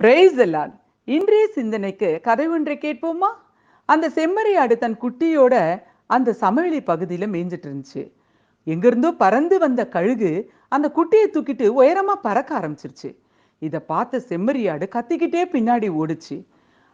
Price எல்லாம் இன்றைய சிந்தனைக்கு கதை ஒன்றை கேட்போமா? அந்த செம்மறியாடு தன் குட்டியோட அந்த சமவெளி பகுதியில் மேய்ஞ்சிட்டு இருந்துச்சு. எங்கிருந்தோ பறந்து வந்த கழுகு அந்த குட்டியை தூக்கிட்டு உயரமாக பறக்க ஆரம்பிச்சிருச்சு. இதை பார்த்த செம்மறியாடு கத்திக்கிட்டே பின்னாடி ஓடுச்சு.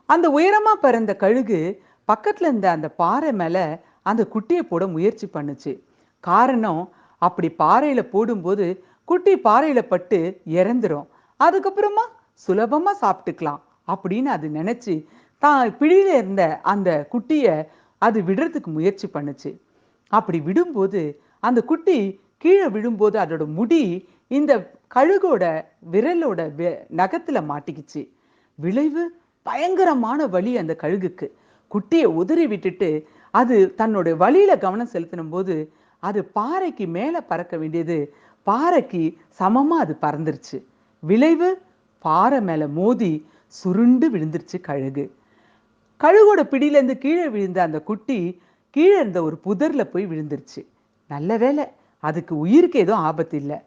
அந்த உயரமாக பறந்த கழுகு பக்கத்தில் இருந்த அந்த பாறை மேலே அந்த குட்டியை போட முயற்சி பண்ணுச்சு. காரணம் அப்படி பாறையில் போடும்போது குட்டி பாறையில் பட்டு இறந்துரும். அதுக்கப்புறமா? சுலபமா சாப்பிட்டுக்கலாம் அப்படின்னு அது நினைச்சு தான் பிழியில இருந்த அந்த குட்டிய அது விடுறதுக்கு முயற்சி பண்ணுச்சு. அப்படி விடும்போது அந்த குட்டி கீழே விழும்போது அதோட முடி இந்த கழுகோட விரலோட நகத்தில் நகத்துல மாட்டிக்கிச்சு. விளைவு பயங்கரமான வலி அந்த கழுகுக்கு. குட்டியை உதறி விட்டுட்டு அது தன்னோட வழியில கவனம் செலுத்தினும் போது அது பாறைக்கு மேல பறக்க வேண்டியது பாறைக்கு சமமா அது பறந்துருச்சு. விளைவு பாறை மேலே மோதி சுருண்டு விழுந்துருச்சு கழுகு. கழுகோட பிடியிலேருந்து கீழே விழுந்த அந்த குட்டி கீழே இருந்த ஒரு புதரில் போய் விழுந்துருச்சு. நல்ல வேளை அதுக்கு உயிருக்கு எதுவும் ஆபத்து இல்லை.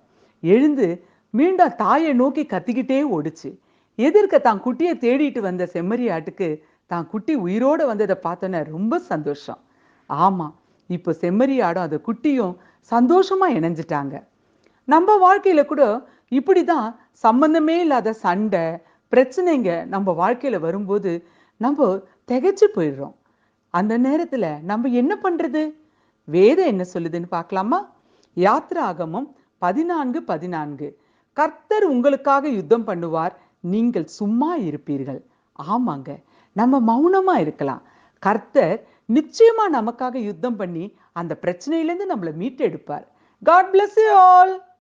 எழுந்து மீண்டும் தாயை நோக்கி கத்திக்கிட்டே ஓடுச்சு. எதிர்க்க தான் குட்டியை தேடிட்டு வந்த செம்மறியாட்டுக்கு தான் குட்டி உயிரோடு வந்ததை பார்த்தோன்னே ரொம்ப சந்தோஷம். ஆமாம் இப்போ செம்மறி ஆடும் அந்த குட்டியும் சந்தோஷமாக இணைஞ்சிட்டாங்க. நம்ம வாழ்க்கையில் கூட இப்படிதான் சம்பந்தமே இல்லாத சண்டை பிரச்சனைங்க நம்ம வாழ்க்கையில வரும்போது நம்ம திகைச்சு போயிடுறோம். அந்த நேரத்துல நம்ம என்ன பண்றது? வேதம் என்ன சொல்லுதுன்னு பார்க்கலாமா? யாத்ராகமம் பதினான்கு பதினான்கு. கர்த்தர் உங்களுக்காக யுத்தம் பண்ணுவார் நீங்கள் சும்மா இருப்பீர்கள். ஆமாங்க நம்ம மௌனமா இருக்கலாம். கர்த்தர் நிச்சயமா நமக்காக யுத்தம் பண்ணி அந்த பிரச்சனையிலேருந்து நம்மளை மீட்டெடுப்பார். God bless you all